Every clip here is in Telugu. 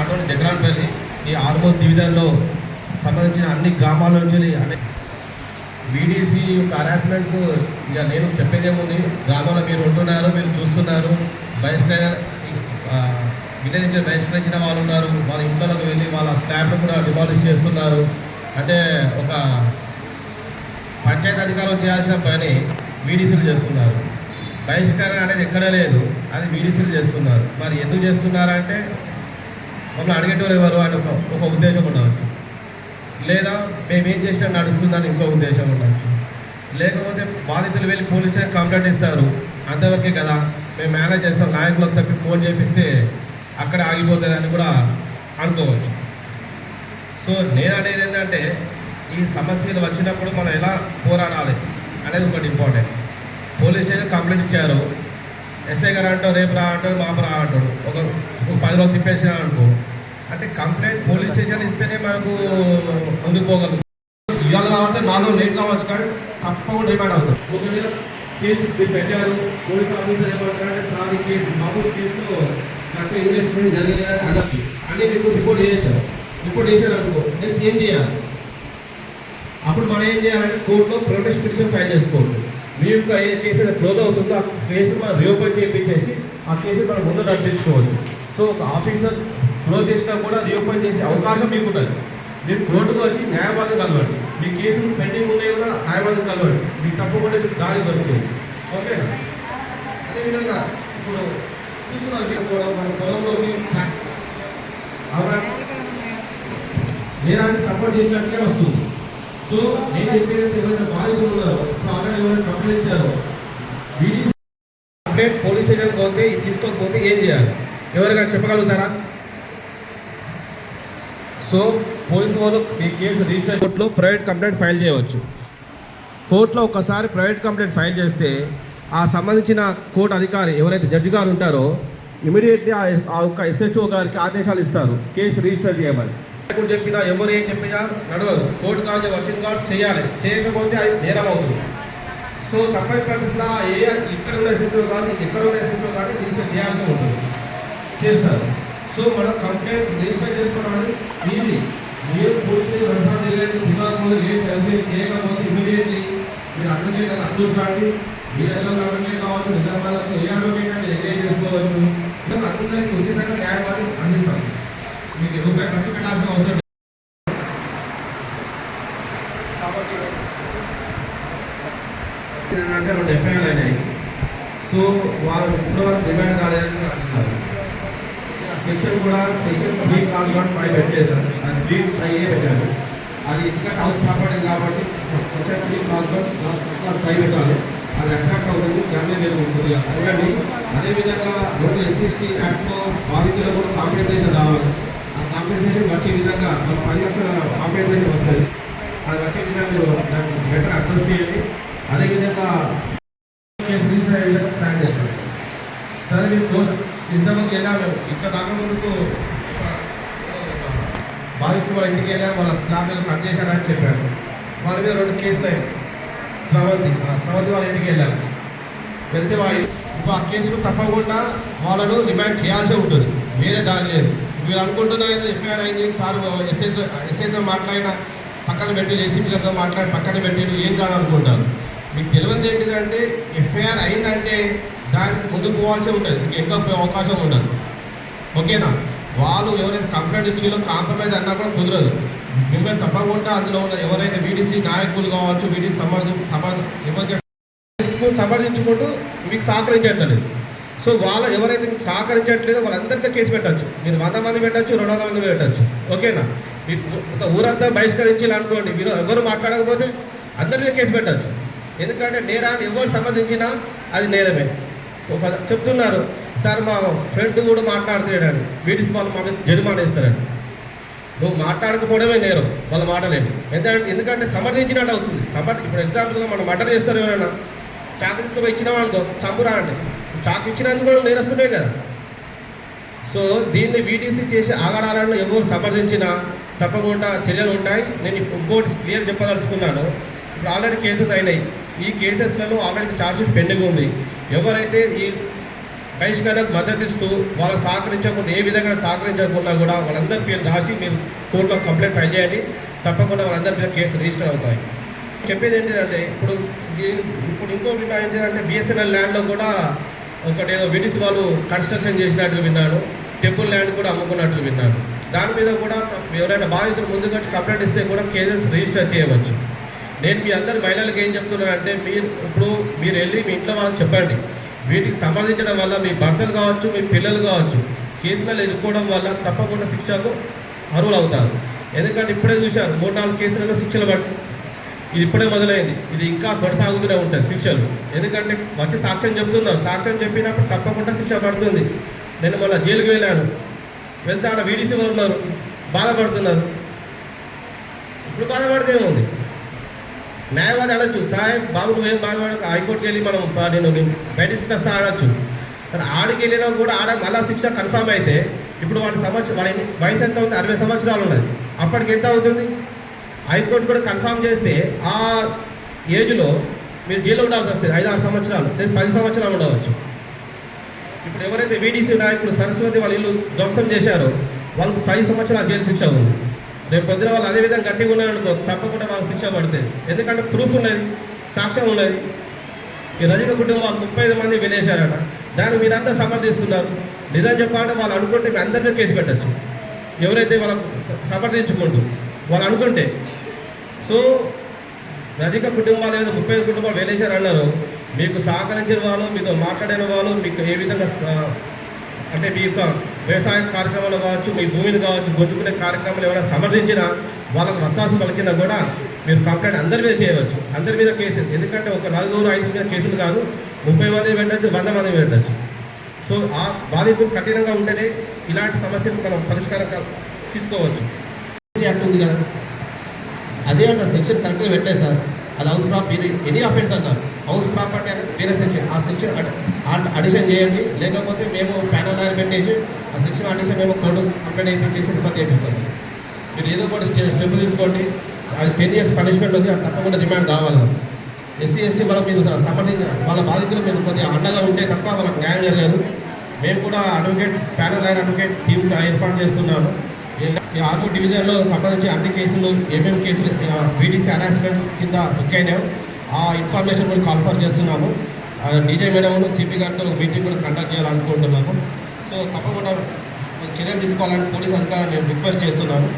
నాట్ ఓన్లీ జగరాన్పల్లి ఈ ఆర్మూర్ డివిజన్లో సంబంధించిన అన్ని గ్రామాల నుంచి అనే వీడీసీ యొక్క హరాస్మెంట్ ఇక నేను చెప్పేదేముంది గ్రామంలో మీరు ఉంటున్నారు మీరు చూస్తున్నారు. బహిష్కరణ విలేజ్ నుంచి బహిష్కరించిన వాళ్ళు ఉన్నారు. వాళ్ళ ఇంట్లోకి వెళ్ళి వాళ్ళ స్లాబ్ను కూడా డిమాలిష్ చేస్తున్నారు. అంటే ఒక పంచాయతీ అధికారులు చేయాల్సిన పని వీడీసీలు చేస్తున్నారు. బహిష్కరణ అనేది ఎక్కడా లేదు. అది వీడీసీలు చేస్తున్నారు. మరి ఎందుకు చేస్తున్నారంటే మమ్మల్ని అడిగేటోళ్ళు ఎవరు అని ఒక ఒక ఉద్దేశం ఉండవచ్చు. లేదా మేమేం చేసినా నడుస్తుందని ఇంకో ఉద్దేశం ఉండవచ్చు. లేకపోతే బాధితులు వెళ్ళి పోలీస్ స్టేషన్ కంప్లైంట్ ఇస్తారు. అంతవరకే కదా మేము మేనేజ్ చేస్తాం నాయకులకు తప్పి ఫోన్ చేపిస్తే అక్కడ ఆగిపోతుంది అని కూడా అనుకోవచ్చు. సో నేను అనేది ఏంటంటే ఈ సమస్యలు వచ్చినప్పుడు మనం ఎలా పోరాడాలి అనేది ఒకటి ఇంపార్టెంట్. పోలీస్ స్టేషన్ కంప్లైంట్ ఇచ్చారు. ఎస్ఐ గారు అంటారు రేపు రా అంటారు మాపు రా అంటాడు ఒక పది రోజులు తిప్పేసినా అనుకో అంటే కంప్లైంట్ పోలీస్ స్టేషన్ ఇస్తేనే మనకు ముందుకు పోగలం ఇవాళ కావచ్చు నాలుగు లేట్ కావచ్చు కానీ తప్పకుండా రిమాండ్ అవుతుంది. ఒకవేళ కేసు పెట్టారు పోలీస్ ఆఫీసర్ ఏమంటారంటే సార్ ఈ కేసు మామూలు కేసులో కరెక్ట్ ఇన్వెస్టిగేషన్ జరిగింది అని అనొచ్చు అని మీకు రిపోర్ట్ చేయించారు. రిపోర్ట్ చేశారు అనుకో నెక్స్ట్ ఏం చేయాలి? అప్పుడు మనం ఏం చేయాలంటే కోర్టులో ప్రొటెస్ట్ పిటిషన్ ఫైల్ చేసుకోవచ్చు మీ యొక్క ఏ కేసు క్లోజ్ అవుతుందో ఆ కేసు మనం రీఓపెన్ చేయించేసి ఆ కేసు మనం ముందు నడిపించుకోవచ్చు. సో ఒక ఆఫీసర్ క్లోజ్ చేసినా కూడా రీఓపెన్ చేసే అవకాశం మీకు ఉంటుంది మీరు కోర్టుకు వచ్చి న్యాయవాదం కలవండి. మీ కేసులు పెండింగ్ ఉన్నాయి కూడా న్యాయవాదం కలవండి. మీకు తప్పకుండా మీకు దారి దొరుకుతుంది. ఓకే? అదేవిధంగా ఇప్పుడు చూస్తున్నారు మీరు కూడా మన పొలంలోకి ట్రాక్. నేరాన్ని సపోర్ట్ చేసినట్టుగా వస్తుంది. సో నేను చెప్పేది ఎవరైతే బాధితులు ఉన్నారో ఇప్పుడు ఆల్రెడీ ఎవరైనా కంప్లైంట్ ఇచ్చారో బీడీసీ పోలీస్ స్టేషన్కి పోతే ఇది తీసుకోకపోతే ఏం చేయాలి? ఎవరికైనా చెప్పగలుగుతారా? సో పోలీసు వాళ్ళు మీ కేసు రిజిస్టర్ కోర్టులో ప్రైవేట్ కంప్లైంట్ ఫైల్ చేయవచ్చు. కోర్టులో ఒకసారి ప్రైవేట్ కంప్లైంట్ ఫైల్ చేస్తే ఆ సంబంధించిన కోర్టు అధికారి ఎవరైతే జడ్జి గారు ఉంటారో ఇమీడియట్లీ ఆ యొక్క ఎస్హెచ్ఓ గారికి ఆదేశాలు ఇస్తారు. కేసు రిజిస్టర్ చేయమని. చెప్పినా ఎవరు ఏం చెప్పినా నడవదు. కోర్టు కావాలి వచ్చింది కాబట్టి చేయాలి. చేయకపోతే అది నేరం అవుతుంది. సో తప్పని పరిస్థితుల్లో ఏ ఇక్కడ ఉన్న ఎస్హెచ్ఓ కానీ ఎక్కడ ఉన్న ఎస్హెచ్ఓ కానీ రిజిస్టర్ చేయాల్సి ఉంటుంది. చేస్తారు. సో మనం కంప్లైంట్ రిజిస్టర్ చేసుకోవడానికి ఈజీ. మీరు పోలీసులు వెంటనే తెలియదు కుదరకపోతే లేట్ అయితే చేయకపోతే ఇమీడియట్లీ మీరు అడ్వకేట్ అప్రోచ్ కాండి. మీ దగ్గర అడ్వకేట్ కావచ్చు నిజామాబాద్ ఏ అడ్వకేట్ అంటే ఎంగేజ్ చేసుకోవచ్చు. ఇలా అందరికీ ఉచితంగా న్యాయవాదం అందిస్తాం. మీకు రూపాయి ఖర్చు పెట్టాల్సిన అవసరం లేదు. కాబట్టి అంటే రెండు ఎఫ్ఐఆర్లు అయినాయి సో వాళ్ళు ఇప్పుడు వరకు డిమాండ్ కాలేదని అంటున్నారు సెక్షన్ కూడా సెక్షన్ త్రీ క్లాస్ ఫైవ్ పెట్టేశారు అది త్రీ ఫైవ్ ఏ పెట్టారు అది ఎందుకంటే హౌస్ ప్రాపర్టీ కాబట్టి సెక్షన్ త్రీ క్లాస్ ఫైవ్ పెట్టాలి అది అట్రాక్ట్ అవుతుంది దాన్ని మీరు ఉంటుంది అడగండి అదేవిధంగా రెండు ఎస్సీఎస్టీ యాక్ట్లో బాధితులకు కూడా కాంపెన్సేషన్ రావాలి ఆ కాంపెన్సేషన్ వచ్చే విధంగా మన పది లక్షల కాంపెన్సేషన్ వస్తుంది అది వచ్చే విధంగా దాన్ని బెటర్ అడ్రస్ చేయండి అదేవిధంగా కేసు రిజిస్టర్ అయ్యే విధంగా ప్లాన్ చేస్తాం సరే మీరు క్లోజ్ వెళ్ళాము ఇక్కడ రాకముందుకు బాధితులు వాళ్ళ ఇంటికి వెళ్ళాము వాళ్ళ స్లాబ్ కట్ చేశారని చెప్పారు వాళ్ళ మీద రెండు కేసులు అయ్యాయి. స్రవంతి ఆ స్రవంతి వాళ్ళ ఇంటికి వెళ్ళాము వెళ్తే వాళ్ళు ఇప్పుడు ఆ కేసుకు తప్పకుండా వాళ్ళను రిమాండ్ చేయాల్సి ఉంటుంది. వేరే దారి లేదు. మీరు అనుకుంటున్నారు ఏదో ఎఫ్ఐఆర్ అయింది సార్ ఎస్ఐతో ఎస్ఐతో మాట్లాడిన పక్కన పెట్టి ఏసీపీలతో మాట్లాడి పక్కన పెట్టి ఏం కాదనుకుంటారు మీకు తెలియదు ఏంటిదంటే ఎఫ్ఐఆర్ అయిందంటే దానికి ముందుకు పోవాల్సి ఉంటుంది. ఇంకా పోయే అవకాశం ఉండదు. ఓకేనా? వాళ్ళు ఎవరైతే కంప్లైంట్ ఇచ్చిలో కాంప్రమైజ్ అన్నా కూడా కుదరదు. మిమ్మల్ని తప్పకుండా అందులో ఉన్న ఎవరైతే వీడీసీ నాయకులు కావచ్చు వీడీసీ సమర్థం సమర్థం సమర్థించుకుంటూ మీకు సహకరించట్లేదు సో వాళ్ళు ఎవరైతే మీకు సహకరించట్లేదో వాళ్ళందరికీ కేసు పెట్టచ్చు. మీరు వంద మంది పెట్టచ్చు రెండు వందల మంది పెట్టచ్చు. ఓకేనా? మీకు ఊరంతా బహిష్కరించి అనుకోండి మీరు ఎవరు మాట్లాడకపోతే అందరికీ కేసు పెట్టచ్చు. ఎందుకంటే నేరాన్ని ఎవరు సమర్థించినా అది నేరమే. ఒక చెప్తున్నారు. సార్ మా ఫ్రెండ్ కూడా మాట్లాడుతున్నాడు. వీడిసి వాళ్ళు మాకు జరిమానా ఇస్తారని నువ్వు మాట్లాడకపోవడమే నేరం వాళ్ళ మాటలేండి ఎందుకంటే ఎందుకంటే సమర్థించినట్టు వస్తుంది సమర్థ ఇప్పుడు ఎగ్జాంపుల్గా మనం మర్డర్ చేస్తారు ఎవరైనా. చాకు తీసుకుపోయి ఇచ్చిన వాళ్ళతో చంపురా అంటే చాకు ఇచ్చినందుకు కూడా నేరస్తుమే కదా. సో దీన్ని వీటీసీ చేసే ఆగడాలను ఎవరు సమర్థించినా తప్పకుండా చర్యలు ఉంటాయి. నేను ఇంకోటి క్లియర్ చెప్పదలుచుకున్నాను. ఇప్పుడు ఆల్రెడీ కేసెస్ అయినాయి. ఈ కేసెస్లలో ఆల్రెడీ ఛార్జ్షీట్ పెండింగ్ ఉంది. ఎవరైతే ఈ బహిష్కరణకు మద్దతు ఇస్తూ వాళ్ళకి సహకరించకుండా ఏ విధంగా సహకరించకుండా కూడా వాళ్ళందరి పేరు రాసి మీరు కోర్టులో కంప్లైంట్ ఫైల్ చేయండి. తప్పకుండా వాళ్ళందరి మీద కేసు రిజిస్టర్ అవుతాయి. చెప్పేది ఏంటిదంటే ఇప్పుడు ఇప్పుడు ఇంకో ఇంకోటి ఏంటంటే బిఎస్ఎన్ఎల్ ల్యాండ్లో కూడా ఒకటి ఏదో విడిసి వాళ్ళు కన్స్ట్రక్షన్ చేసినట్లు విన్నాను. టెంపుల్ ల్యాండ్ కూడా అమ్ముకున్నట్లు విన్నాను. దాని మీద కూడా ఎవరైనా బాధితులు ముందుకు వచ్చి కంప్లైంట్ ఇస్తే కూడా కేసెస్ రిజిస్టర్ చేయవచ్చు. నేను మీ అందరి మహిళలకు ఏం చెప్తున్నానంటే మీరు ఇప్పుడు మీరు వెళ్ళి మీ ఇంట్లో వాళ్ళకి చెప్పండి. వీటికి సంబంధించడం వల్ల మీ భర్తలు కావచ్చు మీ పిల్లలు కావచ్చు కేసులలో ఇరుక్కోవడం వల్ల తప్పకుండా శిక్షకు అర్హులు అవుతారు ఎందుకంటే ఇప్పుడే చూశారు మూడు నాలుగు కేసులలో శిక్షలు పడి ఇది ఇప్పుడే మొదలైంది. ఇది ఇంకా కొనసాగుతూనే ఉంటుంది శిక్షలు. ఎందుకంటే వచ్చి సాక్ష్యం చెప్తున్నారు. సాక్ష్యం చెప్పినప్పుడు తప్పకుండా శిక్ష పడుతుంది. నేను మొన్న జైలుకి వెళ్ళాను. వెళ్తే ఆడ వీడీసీ వాళ్ళు ఉన్నారు. బాధపడుతున్నారు. ఇప్పుడు బాధపడితే ఏముంది? న్యాయవాది అనొచ్చు సాయం బాబు నువ్వేం బాధపడ హైకోర్టుకి వెళ్ళి మనం నేను బయట తీసుకొస్తా అనొచ్చు కానీ ఆడికి వెళ్ళినా కూడా ఆడ మళ్ళా శిక్ష కన్ఫామ్ అయితే ఇప్పుడు వాడి సంవత్సరం వాడి వయసు ఎంత ఉంది? అరవై సంవత్సరాలు ఉన్నది. అప్పటికి ఎంత అవుతుంది? హైకోర్టు కూడా కన్ఫామ్ చేస్తే ఆ ఏజ్లో మీరు జైల్లో ఉండాల్సి వస్తుంది. ఐదు ఆరు సంవత్సరాలు. లేదా పది సంవత్సరాలు ఉండవచ్చు. ఇప్పుడు ఎవరైతే వీడీసీ నాయకుడు సరస్వతి వాళ్ళ ఇల్లు ధ్వంసం చేశారో వాళ్ళకు పది సంవత్సరాలు జైలు శిక్ష ఉంది. రేపు పొద్దున వాళ్ళు అదే విధంగా గట్టిగా ఉన్నారనుకో తప్పకుండా వాళ్ళకి శిక్ష పడుతుంది. ఎందుకంటే ప్రూఫ్ ఉన్నది సాక్ష్యం ఉన్నది. ఈ రజక కుటుంబం వాళ్ళు ముప్పై ఐదు మంది వినేశారట. దాన్ని మీరంతా సమర్థిస్తున్నారు. నిజం చెప్పాలంటే వాళ్ళు అనుకుంటే మీ అందరినీ కేసు పెట్టచ్చు. ఎవరైతే వాళ్ళకు సమర్థించుకుంటూ వాళ్ళు అనుకుంటే. సో రజక కుటుంబాలు ఏదో ముప్పై ఐదు కుటుంబాలు వేలేశారు అన్నారు మీకు సహకరించిన వాళ్ళు మీతో మాట్లాడిన వాళ్ళు మీకు ఏ విధంగా అంటే మీ యొక్క వ్యవసాయ కార్యక్రమాలు కావచ్చు మీ భూమిని కావచ్చు గుంజుకునే కార్యక్రమాలు ఏమైనా సమర్థించినా వాళ్ళకు వత్తాసు పలికినా కూడా మీరు కంప్లైంట్ అందరి మీద చేయవచ్చు. అందరి మీద కేసులు. ఎందుకంటే ఒక నలుగురు ఐదు మీద కేసులు కాదు ముప్పై మంది పెట్టచ్చు వంద మంది పెట్టచ్చు. సో ఆ బాధితులు కఠినంగా ఉంటేనే ఇలాంటి సమస్యలు మనం పరిష్కారం తీసుకోవచ్చు. ఉంది కదా అదే అంటే సెక్షన్ కరెక్ట్గా పెట్టలేదు సార్. అది హౌస్ ప్రాపర్టీ ఎనీ అఫెన్స్ అంటారు హౌస్ ప్రాపర్టీ అనేది వేరే సెక్షన్ ఆ సెక్షన్ అడిషన్ చేయండి. లేకపోతే మేము ప్యానల్ లాయర్ పెట్టేసి ఆ సెక్షన్ అడిషన్ మేము కోర్టు కంప్లైంట్ వేయించేసి రిపోర్ట్ చేపిస్తాం మీరు ఏదో ఒకటి స్టెప్ తీసుకోండి. అది టెన్ ఇయర్స్ పనిష్మెంట్ ఉంది. అది తప్పకుండా డిమాండ్ కావాలి. ఎస్సీ ఎస్టీ వాళ్ళకి మీరు సంబంధించిన వాళ్ళ బాధితులు మీరు కొద్దిగా అండగా ఉంటే తప్ప వాళ్ళకి న్యాయం జరగదు. మేము కూడా advocate panel line advocate team ఏర్పాటు చేస్తున్నాము. ఈ ఆరు డివిజన్లో సంబంధించి అన్ని కేసులు ఏమేమి కేసులు వీడిసి హరాస్మెంట్స్ కింద బుక్ అయినాయో ఆ ఇన్ఫర్మేషన్ కూడా కాల్ఫర్ చేస్తున్నాము. డీజే మేడం సిపి గారితో ఒక మీటింగ్ కూడా కండక్ట్ చేయాలనుకుంటున్నాము. సో తప్పకుండా చర్యలు తీసుకోవాలని పోలీస్ అధికారులు నేను రిక్వెస్ట్ చేస్తున్నాను.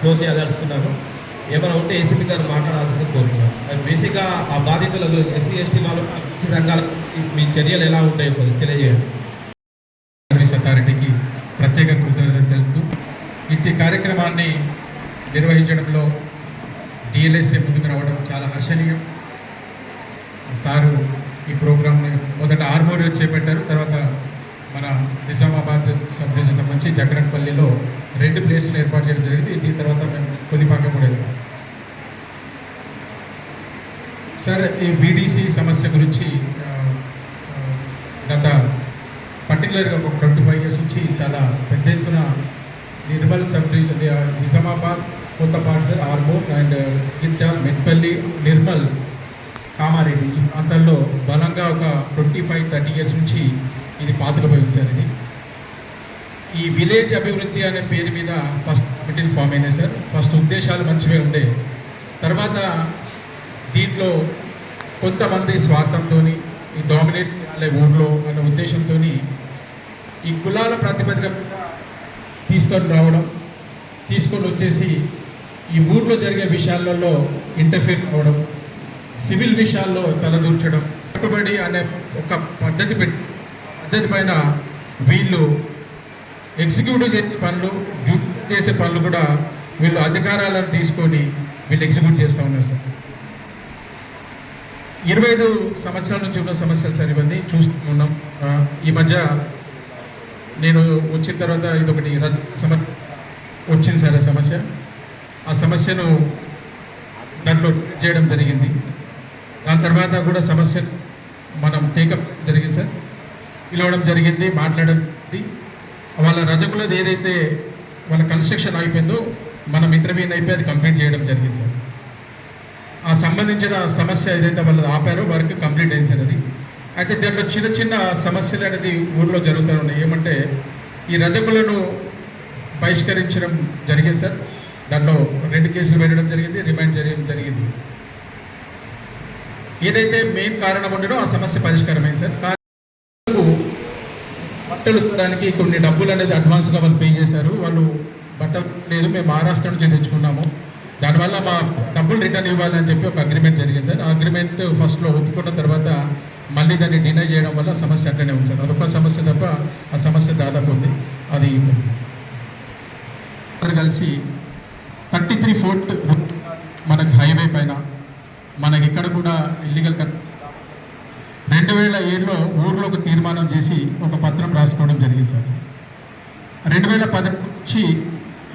క్లోజ్ చేయదలుచుకున్నాను ఏమైనా ఉంటే ఏసీపీ గారు మాట్లాడాల్సింది కోరుతున్నాను. బేసిక్గా ఆ బాధితుల ఎస్సీ ఎస్టీ వాళ్ళు సంఘాలకు మీ చర్యలు ఎలా ఉంటాయో తెలియజేయండి. ఈ కార్యక్రమాన్ని నిర్వహించడంలో డిఎల్ఎస్ఏ ముందుకు రావడం చాలా హర్షణీయం. సారు ఈ ప్రోగ్రామ్ని మొదట ఆర్మోరియో చేపట్టారు తర్వాత మన నిజామాబాద్ సబ్ డివిజన్ సంబంధించి జగన్పల్లిలో రెండు ప్లేసులు ఏర్పాటు చేయడం జరిగింది. దీని తర్వాత మేము కొద్దిపాక కూడా వెళ్తాం సార్ ఈ బీడీసీ సమస్య గురించి గత పర్టికులర్గా ఒక ట్వంటీ ఫైవ్ ఇయర్స్ నుంచి చాలా పెద్ద ఎత్తున నిర్మల్ సబ్ డివిజన్ ఆ, నిజామాబాద్ కొత్తపాటి ఆర్మూర్ అండ్ గిర్జాల్ మెట్పల్లి నిర్మల్ కామారెడ్డి. ఈ ప్రాంతాల్లో బలంగా ఒక ట్వంటీ ఫైవ్ థర్టీ ఇయర్స్ నుంచి ఇది పాతుకుపోయింది సార్ ఇది. ఈ విలేజ్ అభివృద్ధి అనే పేరు మీద ఫస్ట్ కమిటీలు ఫామ్ అయినాయి సార్. ఫస్ట్ ఉద్దేశాలు మంచివే ఉండే. తర్వాత దీంట్లో కొంతమంది స్వార్థంతో ఈ డామినేట్ చేయాలి ఊర్లో అనే ఉద్దేశంతో ఈ కులాల ప్రాతిపదిక తీసుకొని రావడం తీసుకొని వచ్చేసి ఈ ఊర్లో జరిగే విషయాలలో ఇంటర్ఫీర్ అవ్వడం సివిల్ విషయాల్లో తలదూర్చడం కట్టుబడి అనే ఒక పద్ధతి పెట్టి పద్ధతి పైన వీళ్ళు ఎగ్జిక్యూటివ్ చేసే పనులు డ్యూట్ చేసే పనులు కూడా వీళ్ళు అధికారాలను తీసుకొని వీళ్ళు ఎగ్జిక్యూట్ చేస్తూ ఉన్నారు సార్. ఇరవై ఐదు సంవత్సరాల నుంచి ఉన్న సమస్యలు సార్ ఇవన్నీ చూస్తున్నాం ఈ మధ్య నేను వచ్చిన తర్వాత ఇది ఒకటి రద్దు సమ వచ్చింది సార్ ఆ సమస్య. ఆ సమస్యను దాంట్లో చేయడం జరిగింది. దాని తర్వాత కూడా సమస్య మనం టేకప్ జరిగింది సార్. పిలవడం జరిగింది మాట్లాడడం వాళ్ళ రజకులది ఏదైతే వాళ్ళ కన్స్ట్రక్షన్ అయిపోయిందో మనం ఇంటర్వ్యూని అయిపోయి అది కంప్లీట్ చేయడం జరిగింది సార్. ఆ సంబంధించిన సమస్య ఏదైతే వాళ్ళు ఆపారో వారికి కంప్లీట్ అయింది సార్ అది. అయితే దీంట్లో చిన్న చిన్న సమస్యలు అనేది ఊర్లో జరుగుతూ ఉన్నాయి. ఏమంటే ఈ రజకులను బహిష్కరించడం జరిగింది సార్. దాంట్లో రెండు కేసులు పెట్టడం జరిగింది రిమాండ్ చేయడం జరిగింది. ఏదైతే మెయిన్ కారణం ఉండడో ఆ సమస్య పరిష్కారమైంది సార్. బట్టలు దానికి కొన్ని డబ్బులు అనేది అడ్వాన్స్గా వాళ్ళు పే చేశారు. వాళ్ళు బట్టలు లేదు మేము మహారాష్ట్ర నుంచి తెచ్చుకున్నాము. దానివల్ల మా డబ్బులు రిటర్న్ ఇవ్వాలని చెప్పి ఒక అగ్రిమెంట్ జరిగింది సార్. ఆ అగ్రిమెంట్ ఫస్ట్లో ఒప్పుకున్న తర్వాత మళ్ళీ దాన్ని డినై చేయడం వల్ల సమస్య అట్లనే ఉంటుంది అదొక సమస్య తప్ప ఆ సమస్య దాదాపు ఉంది. అది కలిసి థర్టీ త్రీ ఫోర్ట్ మనకి హైవే పైన మనకి ఇక్కడ కూడా ఇల్లీగల్ రెండు వేల ఏడులో ఊర్లో ఒక తీర్మానం చేసి ఒక పత్రం రాసుకోవడం జరిగింది సార్. రెండు వేల పది నుంచి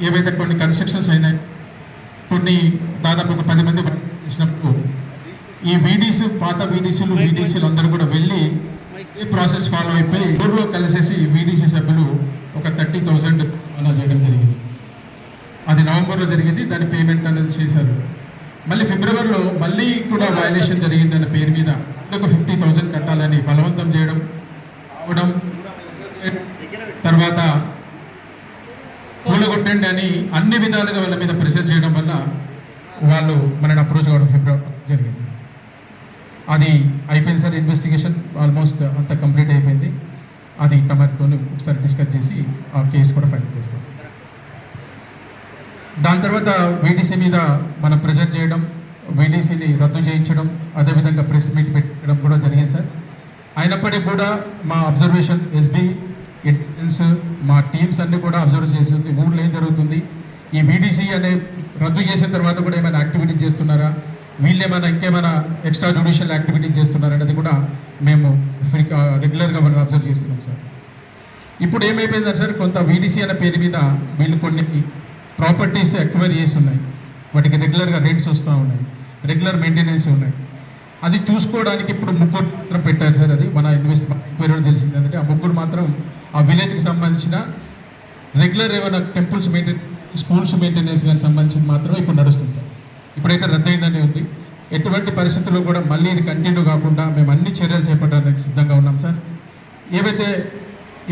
ఏవైతే కొన్ని కన్స్ట్రక్షన్స్ అయినాయి కొన్ని దాదాపు ఒక పది మంది చేసినప్పుడు ఈ వీడీసీ పాత వీడీసీలు వీడీసీలు అందరూ కూడా వెళ్ళి ఈ ప్రాసెస్ ఫాలో అయిపోయి ఊర్లో కలిసేసి వీడీసీ సభ్యులు ఒక థర్టీ థౌజండ్ అలా చేయడం జరిగింది. అది నవంబర్లో జరిగింది దాని పేమెంట్ అనేది చేశారు. మళ్ళీ ఫిబ్రవరిలో మళ్ళీ కూడా వయలేషన్ జరిగిందన్న పేరు మీద ఒక ఫిఫ్టీ థౌజండ్ కట్టాలని బలవంతం చేయడం అవడం తర్వాత కూలగొట్టండి అని అన్ని విధాలుగా వాళ్ళ మీద ప్రెషర్ చేయడం వల్ల వాళ్ళు మనని అప్రోచ్ కావడం ఫిబ్రవరి జరిగింది. అది అయిపోయింది సార్ ఇన్వెస్టిగేషన్ ఆల్మోస్ట్ అంత కంప్లీట్ అయిపోయింది. అది తమతో ఒకసారి డిస్కస్ చేసి ఆ కేసు కూడా ఫైల్ చేస్తాం. దాని తర్వాత వీటీసీ మీద మనం ప్రెజర్ చేయడం వీటీసీని రద్దు చేయించడం అదేవిధంగా ప్రెస్ మీట్ పెట్టడం కూడా జరిగింది సార్. అయినప్పటికీ కూడా మా అబ్జర్వేషన్ ఎస్బీ ఇంటెలిజెన్స్ మా టీమ్స్ అన్ని కూడా అబ్జర్వ్ చేస్తుంది ఊళ్ళో ఏం జరుగుతుంది ఈ వీడీసీ అనే రద్దు చేసిన తర్వాత కూడా ఏమైనా యాక్టివిటీ చేస్తున్నారా వీళ్ళు ఏమైనా ఇంకేమైనా ఎక్స్ట్రా జ్యుడిషియల్ యాక్టివిటీస్ చేస్తున్నారనేది కూడా మేము ఫ్రీ రెగ్యులర్గా మనం అబ్జర్వ్ చేస్తున్నాం సార్. ఇప్పుడు ఏమైపోయిందంటే సార్ కొంత వీడీసీ అనే పేరు మీద వీళ్ళు కొన్ని ప్రాపర్టీస్ ఎక్వైర్ చేసి ఉన్నాయి. వాటికి రెగ్యులర్గా రేట్స్ వస్తూ ఉన్నాయి. రెగ్యులర్ మెయింటెనెన్స్ ఉన్నాయి. అది చూసుకోవడానికి ఇప్పుడు ముగ్గురు మాత్రం పెట్టారు సార్ అది. మన ఇన్వెస్ట్ ఎంక్వైరీ తెలిసింది. అంటే ఆ ముగ్గురు మాత్రం ఆ విలేజ్కి సంబంధించిన రెగ్యులర్ ఏమైనా టెంపుల్స్ మెయింటెన్ స్కూల్స్ మెయింటెనెన్స్ కానీ సంబంధించిన మాత్రం ఇప్పుడు నడుస్తుంది సార్. ఇప్పుడైతే రద్దయిందని ఉంది. ఎటువంటి పరిస్థితుల్లో కూడా మళ్ళీ ఇది కంటిన్యూ కాకుండా మేము అన్ని చర్యలు చేపట్టడానికి సిద్ధంగా ఉన్నాం సార్. ఏవైతే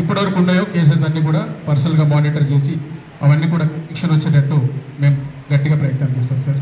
ఇప్పటివరకు ఉన్నాయో కేసెస్ అన్నీ కూడా పర్సనల్గా మానిటర్ చేసి అవన్నీ కూడా శిక్షణ వచ్చేటట్టు మేము గట్టిగా ప్రయత్నం చేస్తాం సార్.